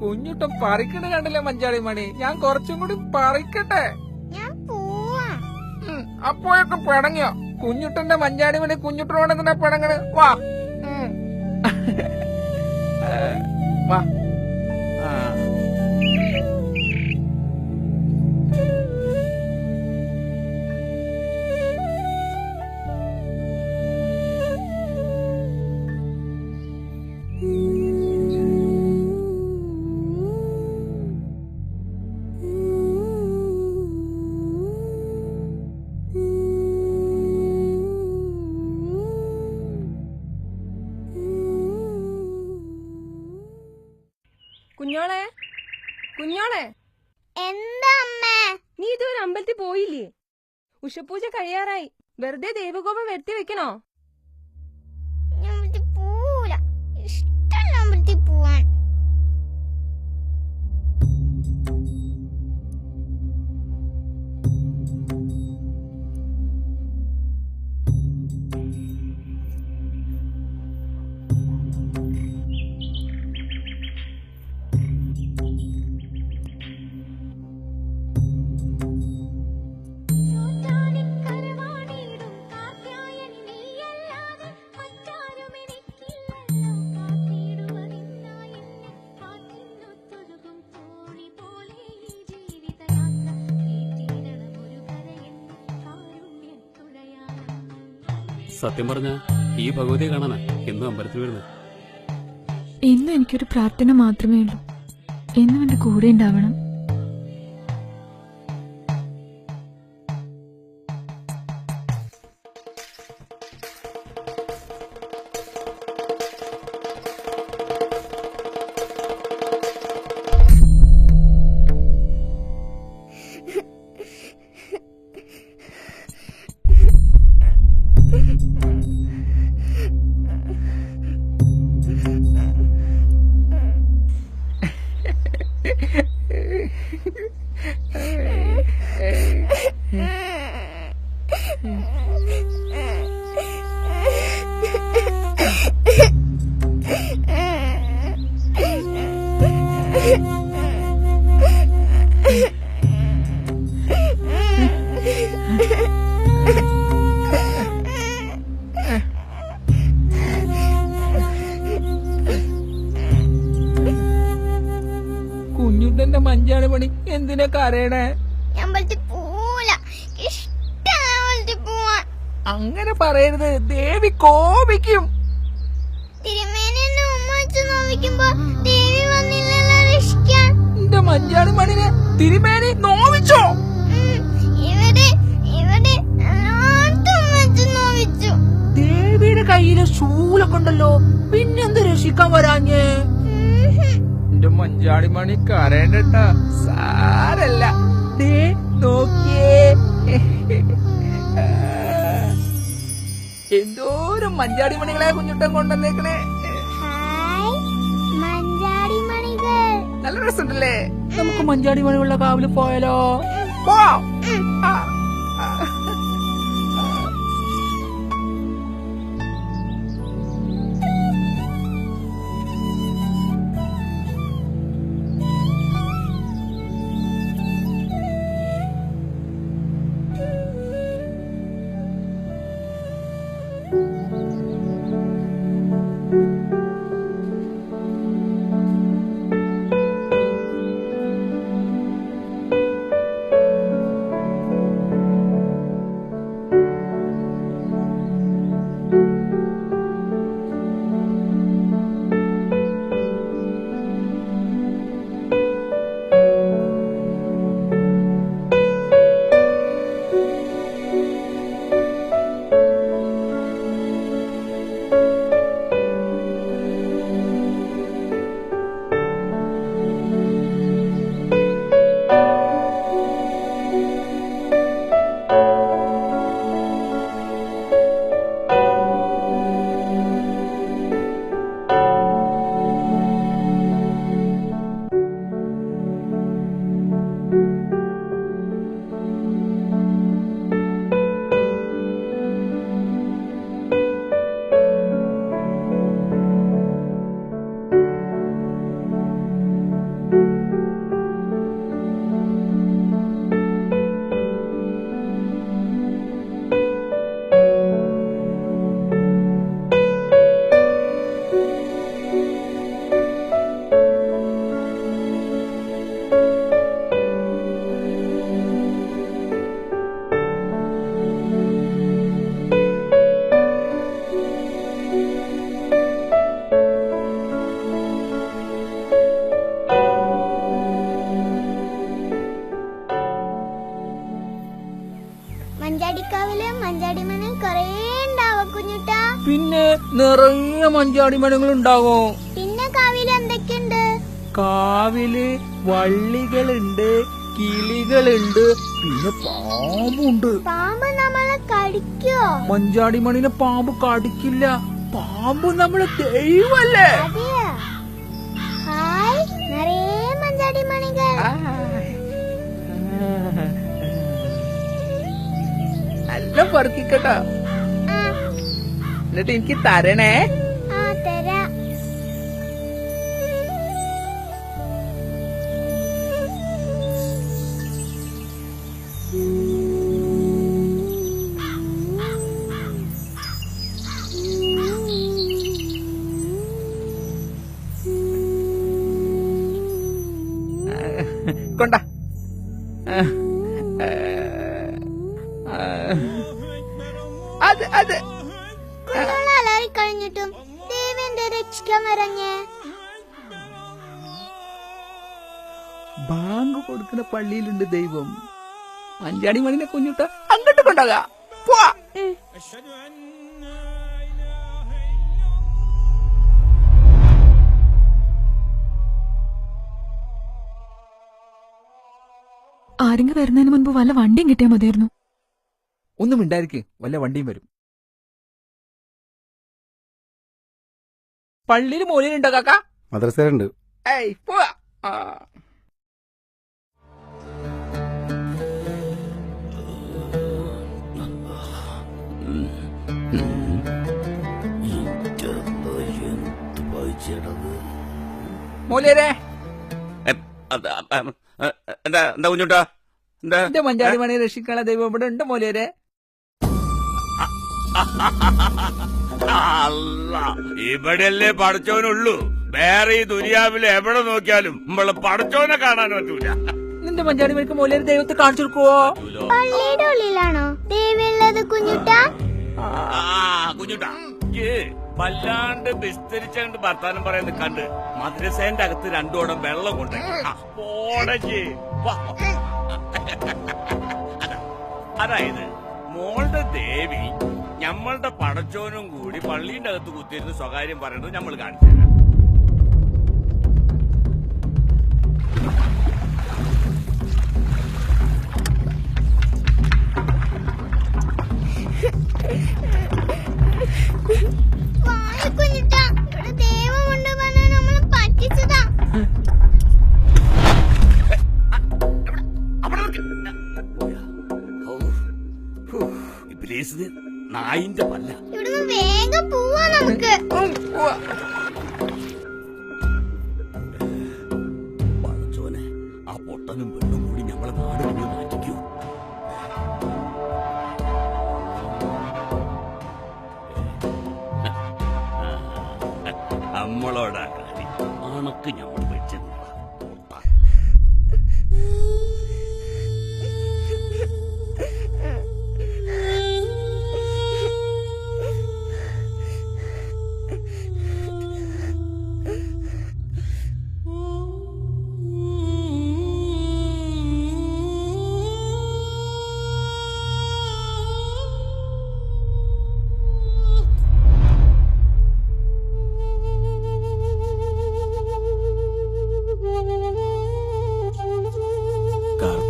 കുഞ്ഞുട്ടാ പറിക്കണ കണ്ടില്ലേ മഞ്ചാടി മണി? ഞാൻ കുറച്ചും കൂടി പറിക്കട്ടെ. അപ്പോഴൊക്കെ പിണങ്ങിയോ? കുഞ്ഞുട്ടന്റെ മഞ്ചാടി മണി കുഞ്ഞുട്ടനോട് എന്തിനാ പിണങ്ങണ്? വാ. Ué. കുഞ്ഞോളെ? കുഞ്ഞോളെ? എന്താ അമ്മേ? നീ ഇതുവരെ അമ്പലത്തിൽ പോയില്ലേ? ഉഷപൂജ കഴിയാറായി. വെറുതെ ദൈവകോപം വരുത്തി വെക്കണോ? സത്യം പറഞ്ഞ ഈ ഭഗവതിയെ കാണാനാ എന്നും അമ്പലത്തിൽ വരുന്നത്. ഇന്ന് എനിക്കൊരു പ്രാർത്ഥന മാത്രമേ ഉള്ളൂ. എന്നും എന്റെ കൂടെ ഉണ്ടാവണം. മഞ്ചാടി മണി എന്തിനാ കരയണേ? അങ്ങനെ പറയരുത്. ദേവി കോപിക്കും. എന്റെ മഞ്ചാടി മണിനെ തിരുമേനി നോവിച്ചോ? ദേവിയുടെ കയ്യിൽ ശൂലൊക്കെ ഉണ്ടല്ലോ പിന്നെന്ത് രക്ഷിക്കാൻ വരാഞ്ഞേ. എന്റെ മഞ്ചാടി മണി കരയണ്ടട്ട സാരല്ല നോക്കിയേ. എന്തോരം മഞ്ചാടി മണികളെ കുഞ്ഞുട്ടൻ കൊണ്ടുവന്നേക്കണേ. ഹായ് മഞ്ചാടി മണികൾ. നല്ല രസമുണ്ടല്ലേ? നമുക്ക് മഞ്ചാടി മണികളുടെ കാവിൽ പോയാലോ? പോവാം. മഞ്ചാടി മരങ്ങൾ ഉണ്ടാകോ പിന്നെ കാവിൽ എന്തൊക്കെയുണ്ട് കാവിൽ വള്ളികളുണ്ട് കിളികളുണ്ട് പിന്നെ പാമ്പുണ്ട് പാമ്പ് നമ്മളെ കടിക്കോ മഞ്ചാടി മണിനെ പാമ്പ് കടിക്കില്ല പാമ്പ് നമ്മളെ ദൈവല്ലേ നിറയെ മഞ്ചാടി മണികൾ നല്ല പറക്കിക്കട്ടാ എന്നിട്ട് എനിക്ക് തരണേ കൊണ്ട. അത് അത്. കഴിഞ്ഞിട്ടും ദേവി രക്ഷിക്കാൻ വരഞ്ഞേ. ബാങ്ക് കൊടുക്കുന്ന പള്ളിയിലുണ്ട് ദൈവം. അഞ്ചാടി മണിനെ കുഞ്ഞിട്ട് അങ്ങോട്ട് കൊണ്ടാകാ പോവാ. ആരെങ്കിലും വരുന്നതിന് മുൻപ് വല്ല വണ്ടിയും കിട്ടിയാൽ മതിയായിരുന്നു. ഒന്നും മിണ്ടായിരിക്കും വല്ല വണ്ടിയും വരും. പള്ളിയിൽ മോലിനുണ്ടോ കാക്ക? മദ്രസയിലുണ്ട്. ഏയ് പോവാ. ആ. മോലിയരെ എന്താ എന്താ കുഞ്ഞുട്ടാ? എന്റെ മഞ്ചാടി മണി രക്ഷിക്കാനുള്ള ദൈവം ഇവിടെ ഉണ്ട് മോലേരെ അല്ല ഇവിടെയല്ലേ പടച്ചോനുള്ളൂ വേറെ ഈ ദുരിയാവിൽ എവിടെ നോക്കിയാലും നമ്മൾ പഠിച്ചവനെ കാണാൻ പറ്റൂല. നിന്റെ മഞ്ചാടി മണിക്ക് മോലേര് ദൈവത്തെ കാണിച്ചു കൊടുക്കുവോ? പള്ളിയുടെ ഉള്ളിലാണോ? ദൈവമുള്ളത് കുഞ്ഞുട്ട? കുഞ്ഞുട്ട ആ കുഞ്ഞുട്ടാ. ഈ വല്ലാണ്ട് വിസ്തരിച്ചുകൊണ്ട് വർത്താനം പറയുന്നത് കണ്ട് മദ്രസേന്റെ അകത്ത് രണ്ടോടം വെള്ളം കൊണ്ട് അതായത് മോളുടെ ദേവി ഞമ്മളുടെ പടച്ചോനും കൂടി പള്ളിന്റെ അകത്ത് കുത്തിയിരുന്ന് സ്വകാര്യം പറയുന്നത് നമ്മൾ കാണിച്ചു തരാം. വായ കുഞ്ഞുട്ടാ ഇവിടെ ദൈവം പറഞ്ഞാൽ നമ്മൾ പറ്റിച്ചതാ. നായിന്റെ പല്ല വേഗം പോവാ നമുക്ക്.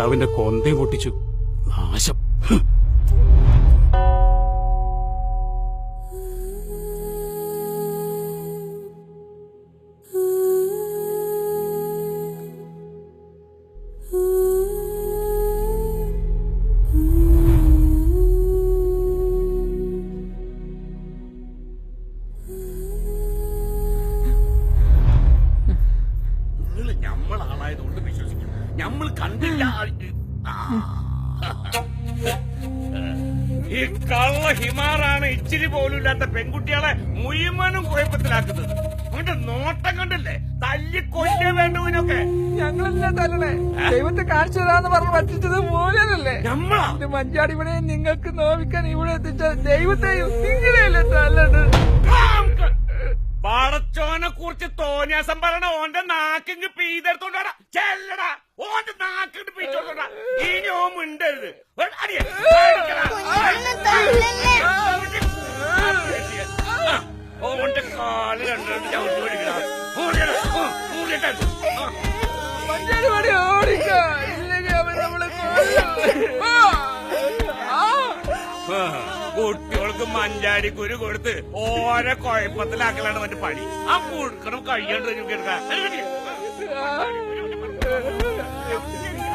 കർത്താവിന്റെ കൊന്തയും പൊട്ടിച്ചു. നാശം. ഈ കള്ള ഹിമാറാണ് ഇച്ചിരി പോലും ഇല്ലാത്ത പെൺകുട്ടികളെ മുഴുവനും കുഴപ്പത്തിലാക്കുന്നത്. അവന്റെ നോട്ടം കണ്ടില്ലേ? തല്ലി കൊല്ലേ വേണ്ടവനൊക്കെ ഞങ്ങളെല്ലാം തല്ലണേ? ദൈവത്തെ കാണിച്ചു തരാന്ന് പറഞ്ഞ് പറ്റിച്ചത് എന്റെ മഞ്ചാടി ഇവിടെ നിങ്ങൾക്ക് നോവിക്കാൻ ഇവിടെ എത്തിച്ച ദൈവത്തെ നിങ്ങളെയല്ലേ തല്ലത് പടച്ചോനെ കുറിച്ച് തോന്നിയാസം പറഞ്ഞ ഓന്റെ നാക്കിങ് പീതെടുത്തോണ്ടാ ചെല്ലടാ. ഓന്റെ നാക്കിട്ട് പിടിച്ചോട്ടാ ഇനി ഓ മിണ്ടരുത്. ഓന്റെ കാൽ കണ്ടിട്ട് ചവിട്ടി പിടിക്കണ മൂടിയിട, ആ, മൂടിയിട്ടെ. ആ. മഞ്ചാടി മണി ഓടിക്കോ. നമ്മളെ കൊല്ലും. ആ. ആ. ആ, കുട്ടികൾക്ക് മഞ്ചാരി കുരു കൊടുത്ത് ഓരോ കുഴപ്പത്തിലാക്കലാണ് മറ്റു പണി. ആ പുഴുക്കണം കഴിയണ്ട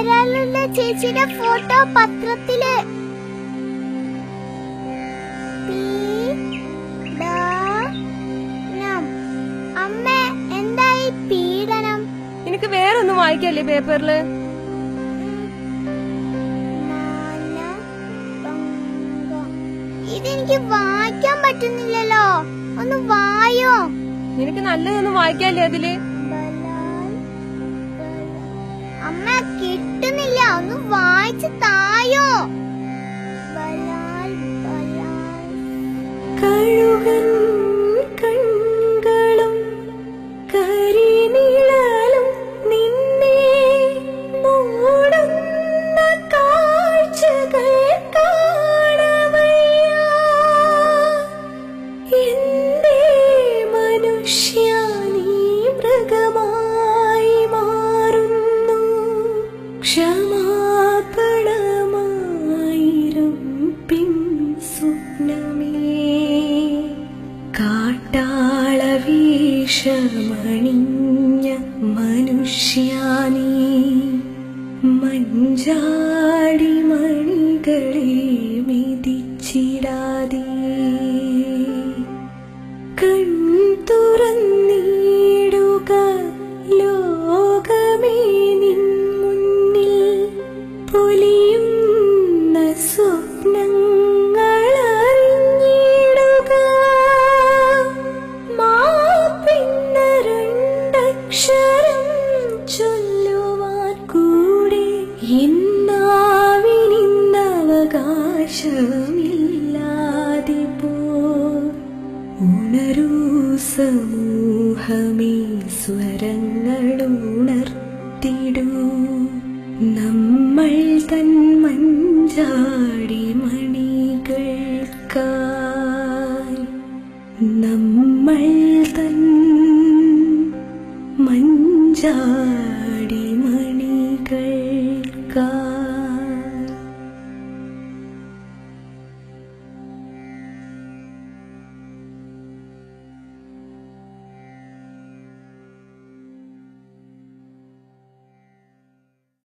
വരാനുള്ള ചേച്ചിയുടെ ഫോട്ടോ പത്രത്തിൽ. അമ്മേ എന്തായി പീഡനം? നിനക്ക് വേറൊന്നും വായിക്കല്ലേ പേപ്പറിൽ. ഇതെനിക്ക് വായിക്കാൻ പറ്റുന്നില്ലല്ലോ. ഒന്ന് വായോ? നിനക്ക് നല്ലതൊന്നും വായിക്കാല്ലേ അതിൽ? അമ്മ കിട്ടുന്നില്ല. ഒന്ന് വായിച്ചു തായോ? കഴുകൻ me. മഞ്ചാടി മണികൾക്കായി നമ്മൾ തൻ മഞ്ചാടി